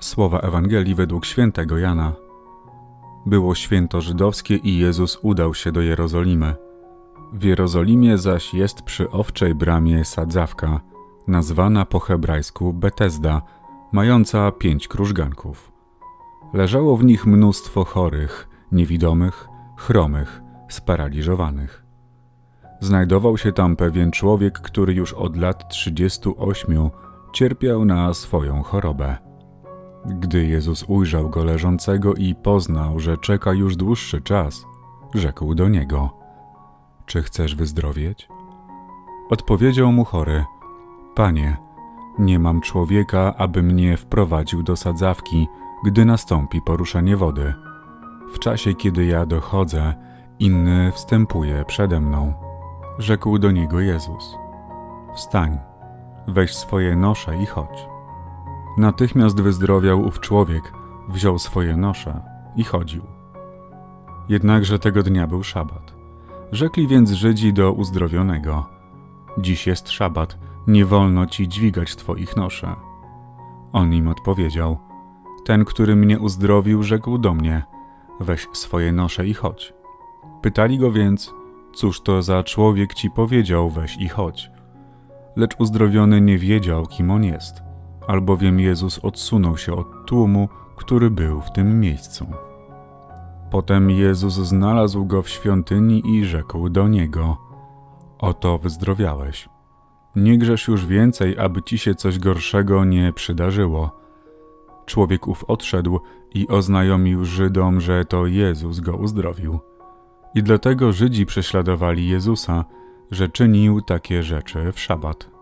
Słowa Ewangelii według świętego Jana. Było święto żydowskie i Jezus udał się do Jerozolimy. W Jerozolimie zaś jest przy owczej bramie sadzawka, nazwana po hebrajsku Betesda, mająca pięć krużganków. Leżało w nich mnóstwo chorych, niewidomych, chromych, sparaliżowanych. Znajdował się tam pewien człowiek, który już od lat 38 cierpiał na swoją chorobę. Gdy Jezus ujrzał go leżącego i poznał, że czeka już dłuższy czas, rzekł do niego: Czy chcesz wyzdrowieć? Odpowiedział mu chory: Panie, nie mam człowieka, aby mnie wprowadził do sadzawki, gdy nastąpi poruszenie wody. W czasie, kiedy ja dochodzę, inny wstępuje przede mną. Rzekł do niego Jezus: Wstań, weź swoje nosze i chodź. Natychmiast wyzdrowiał ów człowiek, wziął swoje nosze i chodził. Jednakże tego dnia był szabat. Rzekli więc Żydzi do uzdrowionego: Dziś jest szabat, nie wolno ci dźwigać twoich nosze. On im odpowiedział: Ten, który mnie uzdrowił, rzekł do mnie: Weź swoje nosze i chodź. Pytali go więc: Cóż to za człowiek ci powiedział: Weź i chodź? Lecz uzdrowiony nie wiedział, kim on jest, albowiem Jezus odsunął się od tłumu, który był w tym miejscu. Potem Jezus znalazł go w świątyni i rzekł do niego: Oto wyzdrowiałeś. Nie grzesz już więcej, aby ci się coś gorszego nie przydarzyło. Człowiek ów odszedł i oznajomił Żydom, że to Jezus go uzdrowił. I dlatego Żydzi prześladowali Jezusa, że czynił takie rzeczy w szabat.